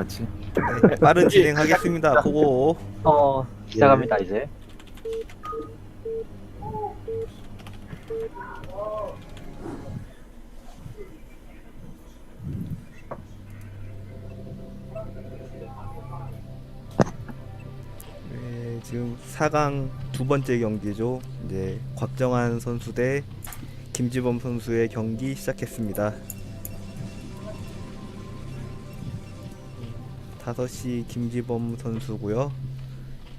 같이. 네, 빠른 진행하겠습니다. 보고 어 시작합니다 이제 네, 지금 4강 두 번째 경기죠. 이제 곽정환 선수 대 김지범 선수의 경기 시작했습니다. 5시 김지범 선수고요.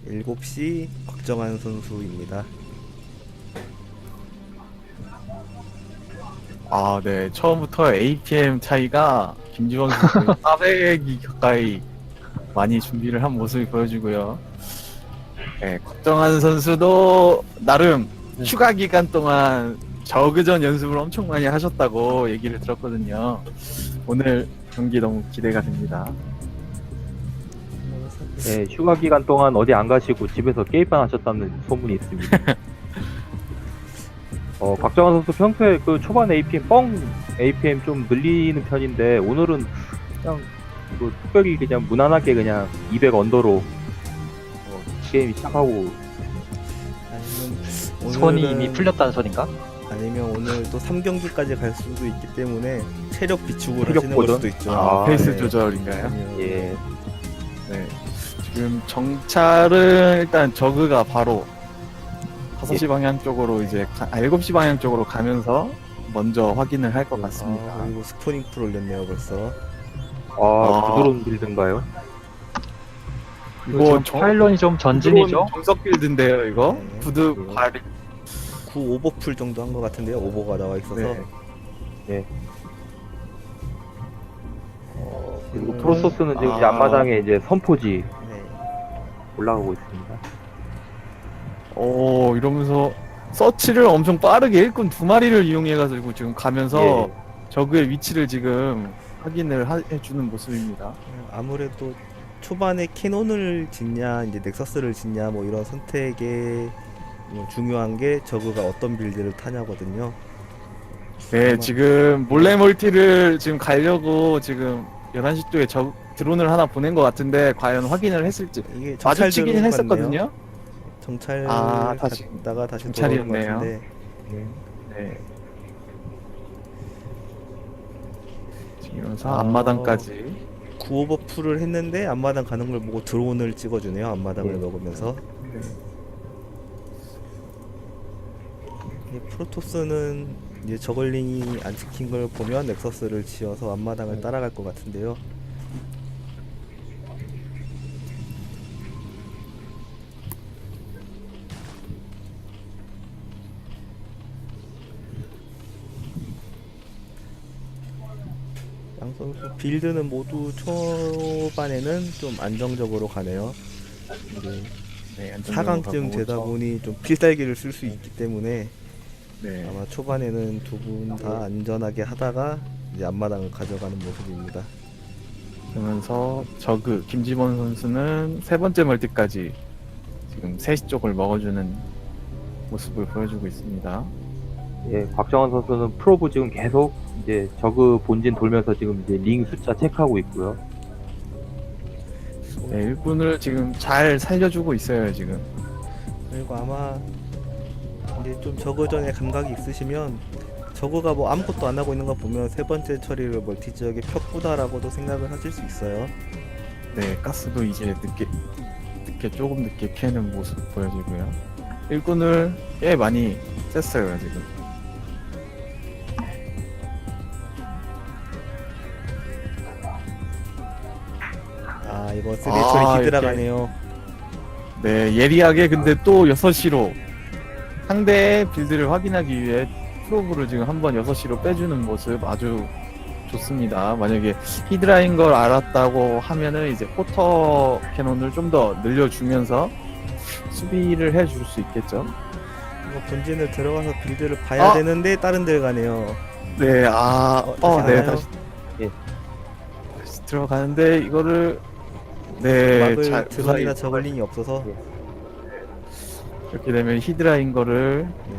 7시 곽정환 선수입니다. 아, 네. 처음부터 APM 차이가 김지원 선수 400이 가까이 많이 준비를 한 모습이 보여지고요. 네, 걱정한 선수도 나름 휴가 기간 동안 저그전 연습을 엄청 많이 하셨다고 얘기를 들었거든요. 오늘 경기 너무 기대가 됩니다. 네, 휴가 기간 동안 어디 안 가시고 집에서 게임만 하셨다는 소문이 있습니다. 어, 박정환 선수 평소에 그 초반 APM 뻥 APM 좀 늘리는 편인데 오늘은 그냥 뭐 특별히 그냥 무난하게 그냥 200 언더로 어, 게임 시작하고 아니면 손이 오늘은- 이미 풀렸다는 소린가? 아니면 오늘 또 3경기까지 갈 수도 있기 때문에 체력 비축을 체력 하시는 걸 보전? 수도 있죠. 아, 아, 페이스 네. 조절인가요? 아니요. 예, 네. 지금 정찰은 일단 저그가 바로 5시 방향 쪽으로 이제 가, 아, 7시 방향 쪽으로 가면서 먼저 확인을 할 것 같습니다. 아, 그리고 스포닝 풀 올렸네요 벌써. 아, 아. 부드러운 빌드인가요? 이거 지금 파일론이 좀 전진이죠? 정석 빌드인데요, 이거? 네. 그- 발이 9 오버 풀 정도 한 것 같은데요. 오버가 나와 있어서. 네. 어, 그리고 프로토스는 지금 이제 아. 앞마당에 이제 선포지 네. 올라가고 있습니다. 오 이러면서 서치를 엄청 빠르게 일꾼 두 마리를 이용해가지고 지금 가면서 예. 저그의 위치를 지금 확인을 하- 해주는 모습입니다. 아무래도 초반에 캐논을 짓냐 이제 넥서스를 짓냐 뭐 이런 선택에 뭐 중요한 게 저그가 어떤 빌드를 타냐거든요. 네, 지금 몰래 멀티를 지금 가려고 지금 11시 쪽에 저 드론을 하나 보낸 것 같은데 과연 확인을 했을지 이게 정찰 드론 했었거든요. 정찰 아, 다시- 갔다가 다시 돌아온 것 정찰이었네요. 같은데 네. 지금 이러면서 아. 앞마당까지 9 오버 풀을 했는데 앞마당 가는 걸 보고 드론을 찍어주네요. 앞마당을 예. 먹으면서. 이 프로토스는 이제 저글링이 안 찍힌 걸 보면 넥서스를 지어서 앞마당을 따라갈 것 같은데요. 빌드는 모두 초반에는 좀 안정적으로 가네요. 네, 안정적으로 4강쯤 가고 되다 저- 보니 좀 필살기를 쓸 수 있기 때문에 네. 아마 초반에는 두 분 다 안전하게 하다가 이제 앞마당을 가져가는 모습입니다. 그러면서 저그 김지범 선수는 세 번째 멀티까지 지금 3시 쪽을 먹어주는 모습을 보여주고 있습니다. 예, 곽정환 선수는 프로브 지금 계속 이제 저그 본진 돌면서 지금 이제 링 숫자 체크하고 있고요. 네, 일꾼을 지금 잘 살려주고 있어요, 지금. 그리고 아마 이제 좀 저거전에 감각이 있으시면 저거가 뭐 아무것도 안 하고 있는 거 보면 세 번째 처리를 멀티 지역에 폈구다라고도 생각을 하실 수 있어요. 네, 가스도 이제 늦게, 늦게, 조금 늦게 캐는 모습 보여지고요. 일꾼을 꽤 많이 셌어요, 지금. 이거 쓰리 아. 기들어가네요. 네, 예리하게 근데 또 6시로 상대의 빌드를 확인하기 위해 프로브를 지금 한번 6시로 빼주는 모습 아주 좋습니다. 만약에 히드라인 걸 알았다고 하면은 이제 포터 캐논을 좀 더 늘려주면서 수비를 해줄 수 있겠죠. 이거 본진을 들어가서 빌드를 봐야 아! 되는데 다른 데 가네요. 네, 아, 어, 어, 다시 네, 가나요? 다시, 예. 다시 들어가는데 이거를 네, 막을 잘 드론이나 저글링이 없어서 이렇게 되면 히드라인 거를 네.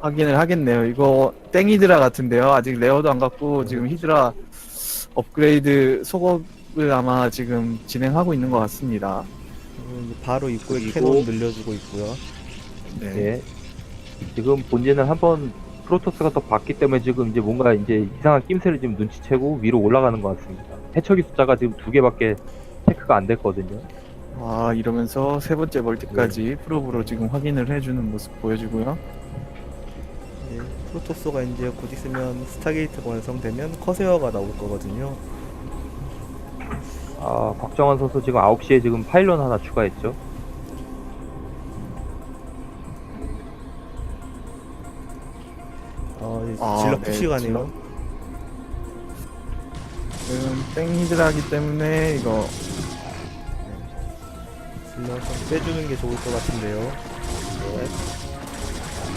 확인을 하겠네요. 이거 땡 히드라 같은데요. 아직 레어도 안 갖고 지금 히드라 업그레이드 속업 수습을 아마 지금 진행하고 있는 것 같습니다. 이제 바로 입구에 그리고- 캐논 늘려주고 있고요. 네. 예. 지금 본진은 한번 프로토스가 또 봤기 때문에 지금 이제 뭔가 이제 이상한 낌새를 지금 눈치채고 위로 올라가는 것 같습니다. 해처리 숫자가 지금 두 개밖에 체크가 안 됐거든요. 아 이러면서 세 번째 멀티까지 프로브로 지금 확인을 해주는 모습 보여주고요. 이제 프로토스가 이제 곧 있으면 스타게이트가 완성되면 커세어가 나올 거거든요. 아, 박정환 선수 지금 9시에 지금 파일런 하나 추가했죠. 어, 이제 아, 질러 네, 푸시가네요. 지금 땡히드라기 때문에 이거 질러 좀 빼주는 게 좋을 것 같은데요.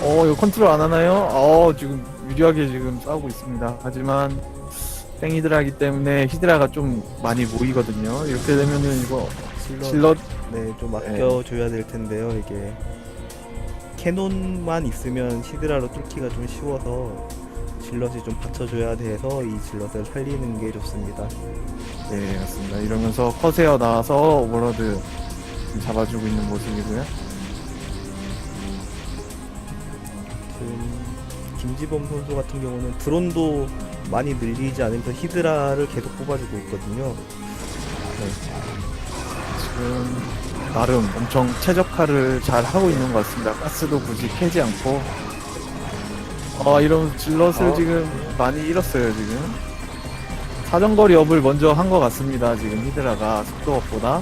어 이거 컨트롤 안 하나요? 어 지금 유리하게 지금 싸우고 있습니다. 하지만 땡히드라기 때문에 히드라가 좀 많이 모이거든요. 이렇게 되면은 이거 질럿 네, 좀 아껴줘야 될 텐데요. 이게 캐논만 있으면 히드라로 뚫기가 좀 쉬워서 질럿이 좀 받쳐줘야 돼서 이 질럿을 살리는 게 좋습니다. 네 맞습니다. 이러면서 커세어 나와서 오버로드 지금 잡아주고 있는 모습이고요. 지금 김지범 선수 같은 경우는 드론도 많이 늘리지 않으면서 히드라를 계속 뽑아주고 있거든요. 지금 나름 엄청 최적화를 잘 하고 있는 것 같습니다. 가스도 굳이 캐지 않고. 아, 이런 질럿을 어. 지금 많이 잃었어요, 지금. 사정거리 업을 먼저 한 것 같습니다, 지금 히드라가 속도업보다.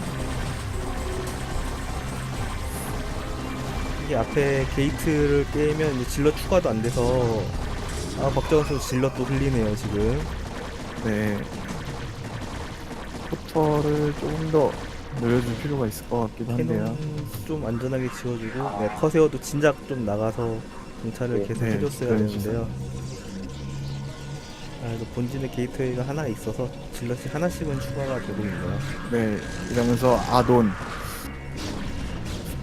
이게 앞에 게이트를 깨면 이제 질럿 추가도 안 돼서 아 박정원 선수 질럿도 흘리네요 지금. 네. 포터를 조금 더 늘려줄 필요가 있을 것 같기도 한데요. 캐논 좀 안전하게 지워주고 네, 커세어도 진작 좀 나가서 정찰을 네, 계속 네, 해줬어야 그런 되는데요. 아, 그래도 본진에 게이트웨이가 하나 있어서 질럿이 하나씩은 추가가 되고 있네요. 네, 이러면서 아돈.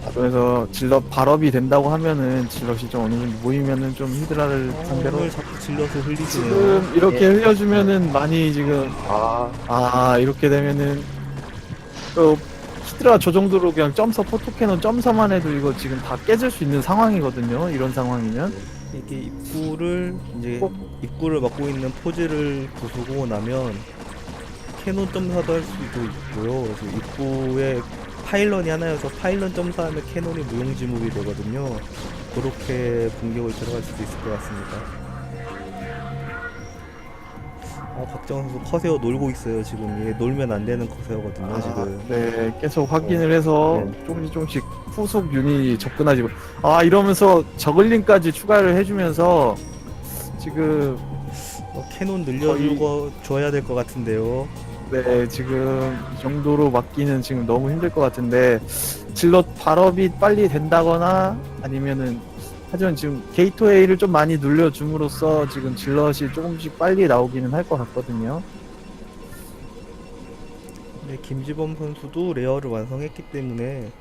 아돈에서 질럿 발업이 된다고 하면은 질럿이 좀 어느 정도 모이면은 좀 히드라를 상대로 오늘 자꾸 질럿을 흘리시네요. 지금 이렇게 흘려주면은 많이 지금 아, 아 이렇게 되면은 어, 히드라 저 정도로 그냥 점서 포토캐논 점서만 해도 이거 지금 다 깨질 수 있는 상황이거든요. 이런 상황이면 이게 입구를 이제 어? 입구를 막고 있는 포즈를 부수고 나면 캐논 점사도 할 수도 있고요. 그래서 입구에 파일런이 하나여서 파일런 점사하면 캐논이 무용지물이 되거든요. 그렇게 공격을 들어갈 수도 있을 것 같습니다. 아, 박정원 선수 커세어 놀고 있어요. 지금 얘 놀면 안 되는 커세어거든요. 아, 지금 네 계속 확인을 해서 네. 조금씩 조금씩 후속 유닛이 접근하지고 아 이러면서 저글링까지 추가를 해주면서 지금 어, 캐논 늘려주고 줘야 될 것 같은데요. 네, 지금 이 정도로 막기는 지금 너무 힘들 것 같은데 질럿 발업이 빨리 된다거나 아니면은 하지만 지금 게이트웨이를 좀 많이 눌려줌으로써 지금 질럿이 조금씩 빨리 나오기는 할 것 같거든요. 네, 김지범 선수도 레어를 완성했기 때문에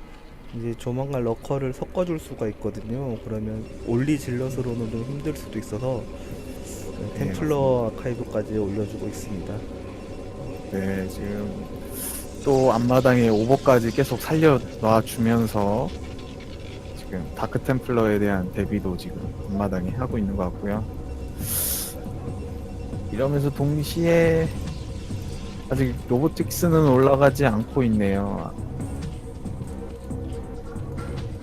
이제 조만간 러커를 섞어줄 수가 있거든요. 그러면 올리 질럿으로는 좀 힘들 수도 있어서 네, 템플러 아카이브까지 올려주고 있습니다. 네, 지금 또 앞마당에 오버까지 계속 살려놔 주면서 지금 다크 템플러에 대한 대비도 지금 앞마당에 하고 있는 것 같고요. 이러면서 동시에 아직 로보틱스는 올라가지 않고 있네요.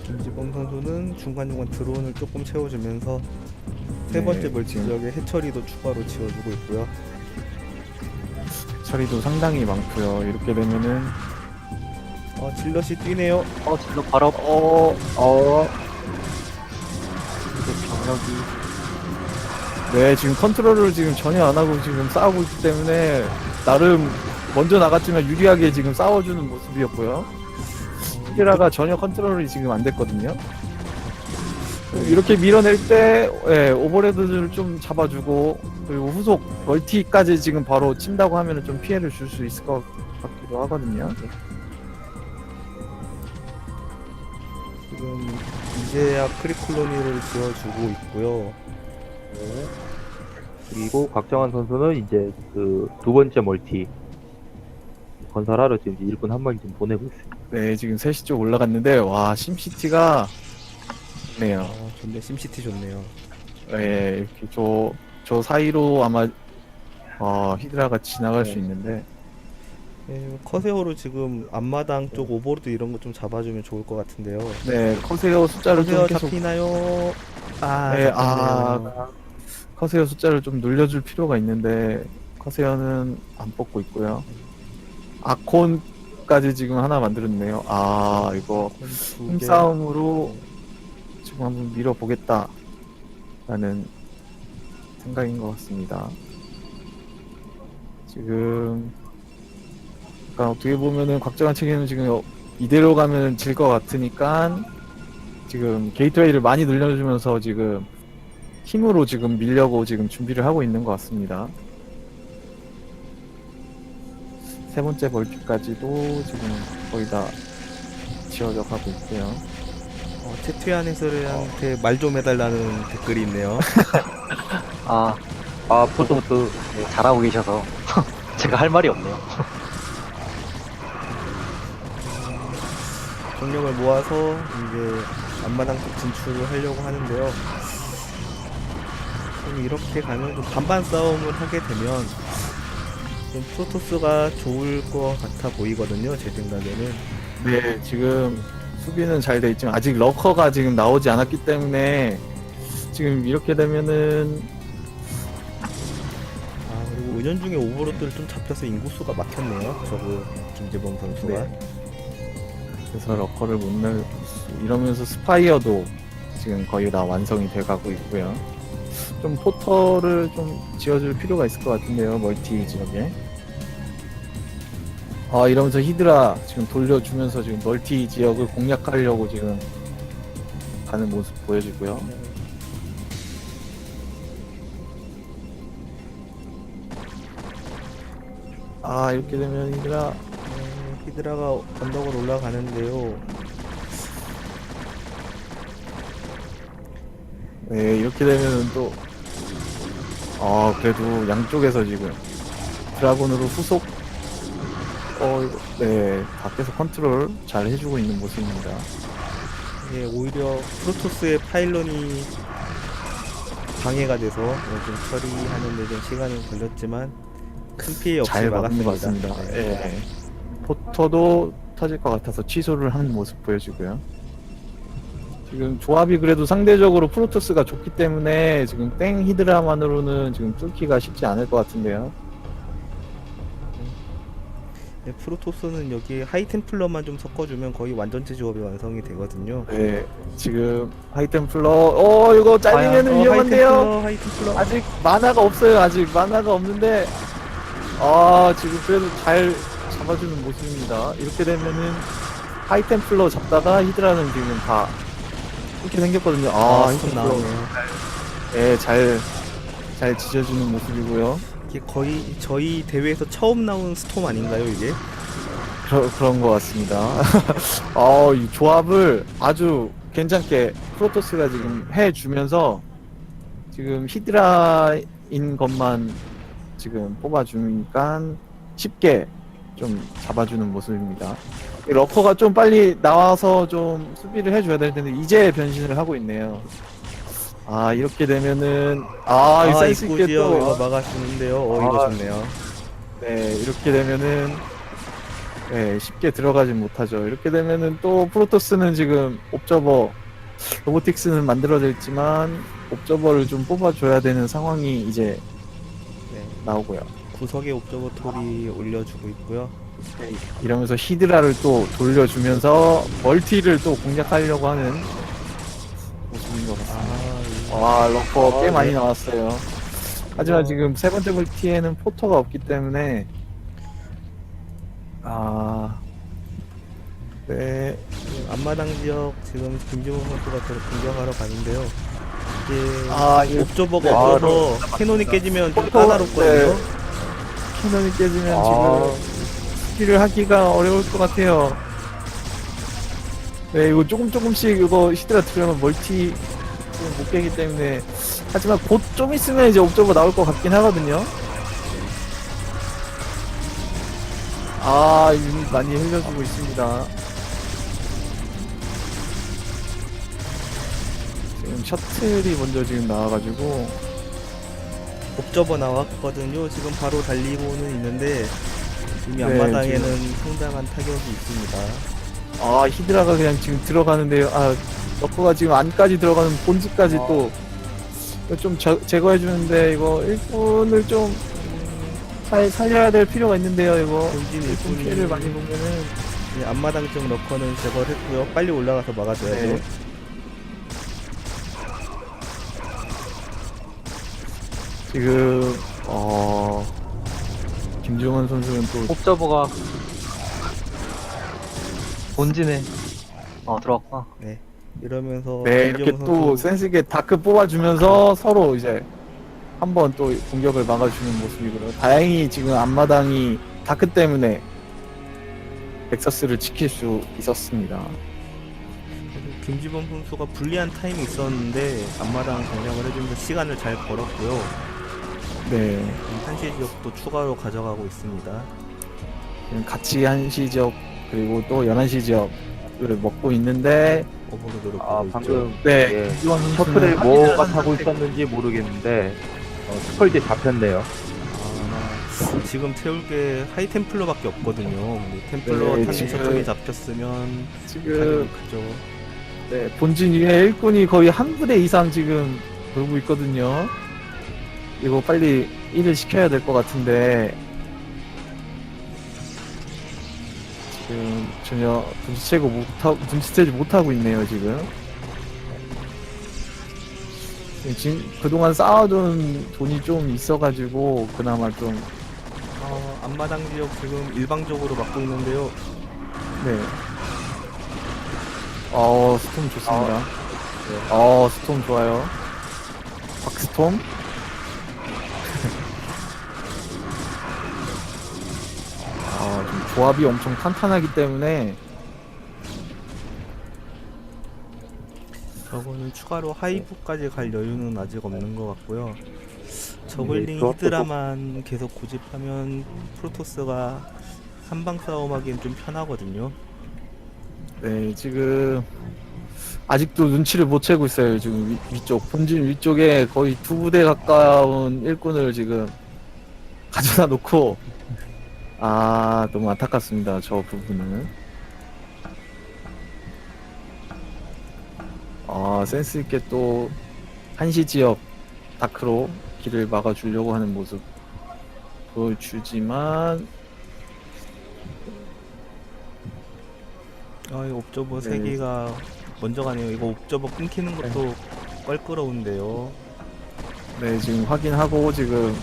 김지범 선수는 중간중간 드론을 조금 채워주면서 세 네, 번째 멀티 지역에 해처리도 추가로 지어주고 있고요. 처리도 상당히 많고요. 이렇게 되면은 어, 질럿이 뛰네요. 어, 질러 바로 어, 어, 이제 병력이 네, 지금 컨트롤을 지금 전혀 안 하고 지금 싸우고 있기 때문에 나름 먼저 나갔지만 유리하게 지금 싸워주는 모습이었고요. 히드라가 전혀 컨트롤이 지금 안 됐거든요. 이렇게 밀어낼 때 예, 오버레드를 좀 잡아주고 그리고 후속 멀티까지 지금 바로 친다고 하면 좀 피해를 줄 수 있을 것 같기도 하거든요. 지금 이제야 크리콜로니를 지어주고 있고요. 그리고 박정환 선수는 이제 그 두 번째 멀티 건설하러 지금 일꾼 한 마리 좀 보내고 있습니다. 네, 지금 3시 쪽 올라갔는데, 와, 심시티가 좋네요. 아, 좋네. 심시티 좋네요. 네, 이렇게 저, 저 사이로 아마, 어, 히드라가 지나갈 네. 수 있는데, 네, 커세어로 지금 앞마당 쪽 오버로드 이런 거 좀 잡아주면 좋을 것 같은데요. 네, 커세어 숫자를 좀 커세어 계속, 잡히나요? 아, 네, 잡혔네요. 아, 커세어 숫자를 좀 늘려줄 필요가 있는데, 커세어는 안 뽑고 있고요. 아콘까지 지금 하나 만들었네요. 아, 이거, 두 개. 힘싸움으로 지금 한번 밀어보겠다. 라는 생각인 것 같습니다. 지금, 그러니까 어떻게 보면은 곽정한 책에는 지금 이대로 가면 질 것 같으니까 지금 게이트웨이를 많이 늘려주면서 지금 힘으로 지금 밀려고 지금 준비를 하고 있는 것 같습니다. 세 번째 벌피까지도 지금 거의 다 지어져 가고 있고요. 어, 채퇴한 해설한테 말 좀 해달라는 댓글이 있네요. 아, 아, 포토포토. 네, 잘하고 계셔서 제가 할 말이 없네요. 경력을 모아서 이제 앞마당 쪽 진출을 하려고 하는데요. 좀 이렇게 가면 좀 반반 싸움을 하게 되면 좀 프로토스가 좋을 것 같아 보이거든요. 제 생각에는. 네, 지금 수비는 잘 돼 있지만 아직 러커가 지금 나오지 않았기 때문에 지금 이렇게 되면은 아 그리고 은연중에 오버로드를 좀 잡혀서 인구수가 막혔네요. 저그 김재범 선수가. 네. 그래서 러커를 못낼 이러면서 스파이어도 지금 거의 다 완성이 돼 가고 있고요. 좀 포터를 좀 지어줄 필요가 있을 것 같은데요, 멀티 지역에. 아 이러면서 히드라 지금 돌려주면서 지금 멀티 지역을 공략하려고 지금 가는 모습 보여주고요. 아 이렇게 되면 히드라 네, 히드라가 언덕으로 올라가는데요. 네, 이렇게 되면은 또, 아, 그래도 양쪽에서 지금 드라곤으로 후속, 어, 이거, 네, 밖에서 컨트롤 잘 해주고 있는 모습입니다. 예, 오히려 프로토스의 파일런이 방해가 돼서 좀 처리하는 데 좀 시간이 걸렸지만 큰 피해 없이 잘 막은 것 막았습니다. 같습니다. 네. 예. 포터도 터질 것 같아서 취소를 하는 모습 보여주고요. 지금 조합이 그래도 상대적으로 프로토스가 좋기 때문에 지금 땡 히드라만으로는 지금 뚫기가 쉽지 않을 것 같은데요. 네, 프로토스는 여기 하이템플러만 좀 섞어주면 거의 완전체 조합이 완성이 되거든요. 네, 지금 하이템플러, 어, 이거 잘리면 어, 위험한데요. 하이템플러, 하이템플러. 아직 만화가 없어요. 아직 만화가 없는데 아 지금 그래도 잘 잡아주는 모습입니다. 이렇게 되면은 하이템플러 잡다가 히드라는 지금 다 이렇게 생겼거든요. 아, 아, 스톱 나오네요. 네, 잘, 잘 지져주는 모습이고요. 이게 거의 저희 대회에서 처음 나온 스톰 아닌가요, 이게? 그러, 그런 것 같습니다. 어, 이 조합을 아주 괜찮게 프로토스가 지금 해주면서 지금 히드라인 것만 지금 뽑아주니까 쉽게 좀 잡아주는 모습입니다. 이 러커가 좀 빨리 나와서 좀 수비를 해줘야 될 텐데 이제 변신을 하고 있네요. 아 이렇게 되면은 아, 이 센스 있게. 또 이거 막아주는데요. 어, 이거 아. 좋네요. 네, 이렇게 되면은 네, 쉽게 들어가진 못하죠. 이렇게 되면은 또 프로토스는 지금 옵저버 로보틱스는 만들어졌지만 옵저버를 좀 뽑아줘야 되는 상황이 이제 네. 나오고요. 구석에 옵저버토리 올려주고 있고요. 이러면서 히드라를 또 돌려주면서 멀티를 또 공략하려고 하는 모습인 것 같습니다. 아, 와, 러커 아, 꽤 네. 많이 나왔어요. 하지만 어. 지금 세 번째 멀티에는 포터가 없기 때문에 아, 네, 이 앞마당 지역 지금 김지호 선수가 저를 공격하러 가는데요. 이게 아, 이거 옵저버가 네. 없어서 캐논이 깨지면 좀 어, 까다롭거든요. 네. 캐논이 깨지면 아. 지금 스킬을 하기가 어려울 것 같아요. 네, 이거 조금 조금씩 이거 히드라 들어가면 멀티 좀못 깨기 때문에 하지만 곧 좀 있으면 이제 옵저버 나올 것 같긴 하거든요. 아 유닛 많이 흘려주고 있습니다 지금 셔틀이 먼저 지금 나와가지고 옵저버 나왔거든요. 지금 바로 달리고는 있는데 이미 네, 앞마당에는 상당한 타격이 있습니다. 아 히드라가 그냥 지금 들어가는데요 아 너프가 지금 안까지 들어가는 본즈까지 아. 또좀 제거해 주는데 이거 일꾼을 좀 살, 살려야 될 필요가 있는데요 이거 본진 일꾼 일꾼이 피해를 많이 보면은 네, 앞마당 쪽 러커는 제거를 했고요. 빨리 올라가서 막아줘야죠. 네. 지금 어 김종원 선수는 또 옵저버가 본진에 어 들어왔구나. 네. 이러면서 네, 이렇게 또 선수 센스있게 다크 뽑아주면서 서로 이제 한번 또 공격을 막아주는 모습이고요. 다행히 지금 앞마당이 다크 때문에 넥서스를 지킬 수 있었습니다. 김지범 선수가 불리한 타임이 있었는데 앞마당 공략을 해주면서 시간을 잘 벌었고요. 네, 한시 지역도 추가로 가져가고 있습니다. 지금 같이 한시 지역 그리고 또 연한시 지역을 먹고 있는데 오버로드를 아 보고 있죠. 방금 네, 예, 셔틀을 뭐가 타고 있었는지 모르겠는데 어, 스컬지 잡혔네요. 아, 지금 태울 게 하이 템플러밖에 없거든요. 근데 템플러 네, 타는 지금- 셔틀이 잡혔으면 지금 타격이 크죠. 네, 본진 위에 일꾼이 거의 한 부대 이상 지금 돌고 있거든요. 이거 빨리 일을 시켜야 될 것 같은데 전혀 눈치채고 못하고 눈치채지 못하고 있네요 지금. 네, 지금 그동안 쌓아둔 돈이 좀 있어가지고 그나마 좀 어, 앞마당 지역 지금 일방적으로 막고 있는데요. 네. 어, 스톰 좋습니다. 어, 스톰 좋아요. 박스톰? 조합이 엄청 탄탄하기 때문에 저거는 추가로 하이브까지 갈 여유는 아직 없는 것 같고요. 저글링 그것도 히드라만 계속 고집하면 프로토스가 한방 싸움하기엔 좀 편하거든요. 네, 지금 아직도 눈치를 못 채고 있어요. 지금 위, 위쪽 본진 위쪽에 거의 두 부대 가까운 일꾼을 지금 가져다 놓고 아 너무 안타깝습니다. 저 부분은 아 센스 있게 또 한시 지역 다크로 길을 막아주려고 하는 모습 보여주지만 아, 이 옵저버 네. 세 개가 먼저 가네요. 이거 옵저버 끊기는 것도 껄끄러운데요. 네, 지금 확인하고 지금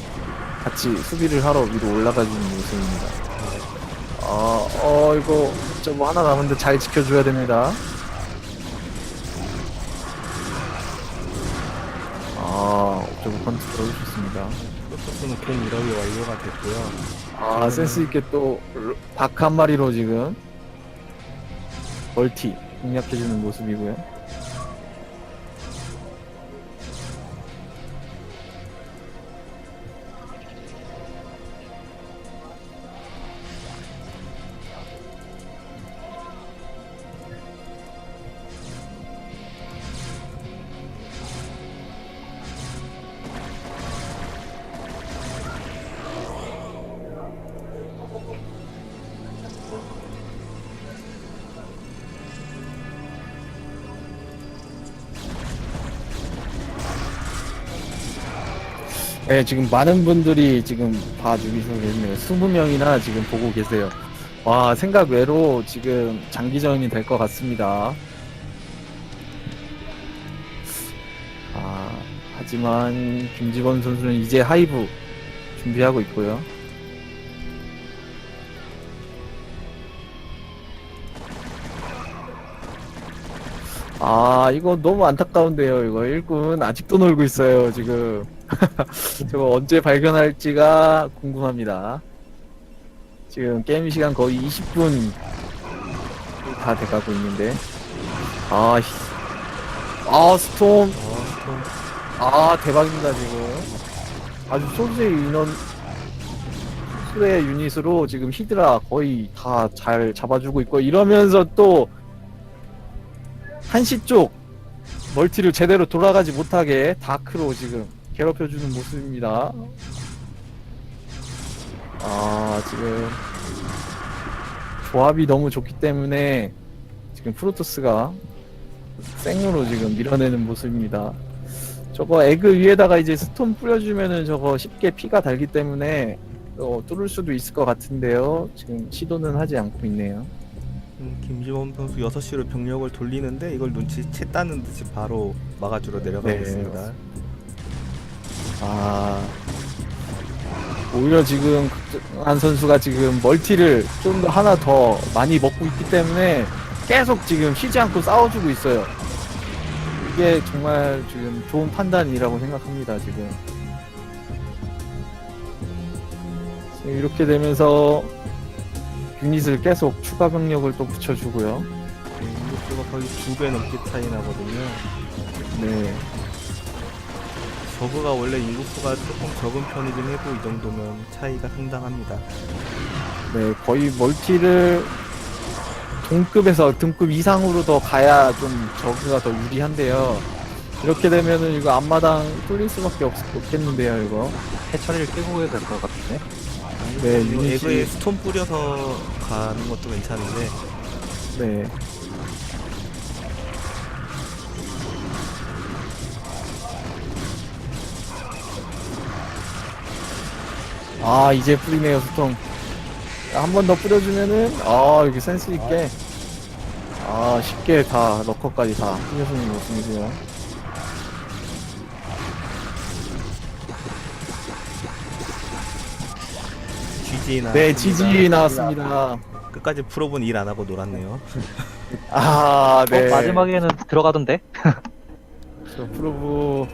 같이 수비를 하러 위로 올라가주는 모습입니다. 어, 어, 이거 저뭐 하나 남은데 잘 지켜줘야 됩니다. 아, 옵저버 컨트롤 좋습니다. 프로토스는 공 1업이 완료가 됐고요. 아, 센스 있게 또닭한 마리로 지금 멀티 공략해주는 모습이고요. 네, 지금 많은 분들이 지금 봐주시고 계시네요. 20명이나 지금 보고 계세요. 와, 생각 외로 지금 장기전이 될 것 같습니다. 아, 하지만 김지범 선수는 이제 하이브 준비하고 있고요. 아, 이거 너무 안타까운데요. 이거 일꾼 아직도 놀고 있어요, 지금. 저거 언제 발견할지가 궁금합니다. 지금 게임 시간 거의 20분 다 돼가고 있는데. 아, 씨. 아, 스톰. 아, 대박입니다, 지금. 아주 소수의 인원, 프레 유닛으로 지금 히드라 거의 다 잘 잡아주고 있고 이러면서 또 한시 쪽 멀티를 제대로 돌아가지 못하게 다크로 지금 괴롭혀주는 모습입니다. 아 지금 조합이 너무 좋기 때문에 지금 프로토스가 생으로 지금 밀어내는 모습입니다. 저거 에그 위에다가 이제 스톤 뿌려주면은 저거 쉽게 피가 달기 때문에 어, 뚫을 수도 있을 것 같은데요. 지금 시도는 하지 않고 있네요. 음, 김지범 선수 6시로 병력을 돌리는데 이걸 눈치챘다는 듯이 바로 막아주러 내려가고 네. 있습니다. 아 오히려 지금 한 선수가 지금 멀티를 좀 더 하나 더 많이 먹고 있기 때문에 계속 지금 쉬지 않고 싸워주고 있어요. 이게 정말 지금 좋은 판단이라고 생각합니다. 지금 이렇게 되면서 유닛을 계속 추가 병력을 또 붙여주고요. 네, 이것도가 거의 두 배 넘게 차이 나거든요. 네. 저그가 원래 인구수가 조금 적은 편이긴 해도 이 정도면 차이가 상당합니다. 네, 거의 멀티를 동급에서 등급 이상으로 더 가야 좀 저그가 더 유리한데요. 이렇게 되면은 이거 앞마당 뚫릴 수밖에 없, 없겠는데요, 이거. 해처리를 끼고 해야 될 것 같은데. 네, 이거 유닛이- 에그에 스톤 뿌려서 가는 것도 괜찮은데 네. 아, 이제 뿌리네요, 수통. 한 번 더 뿌려주면은, 아, 이렇게 센스 있게. 아, 쉽게 다, 러커까지 다 뿌려주는 모습이고요. GG 나 네, 지지 나왔습니다. 끝까지 풀어본 일 안 하고 놀았네요. 아, 네. 어, 마지막에는 들어가던데? 저 프로브,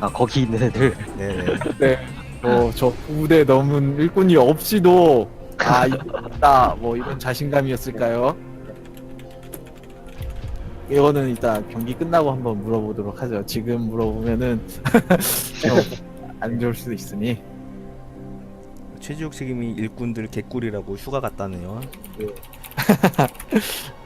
아 거기 있는 애들. 네네. 네. 뭐, 저 부대 넘은 일꾼이 없이도, 아, 이겼다. 뭐, 이런 자신감이었을까요? 이거는 일단 경기 끝나고 한번 물어보도록 하죠. 지금 물어보면은, 좀안 좋을 수도 있으니. 최지욱 책임이 일꾼들 개꿀이라고 휴가 갔다네요.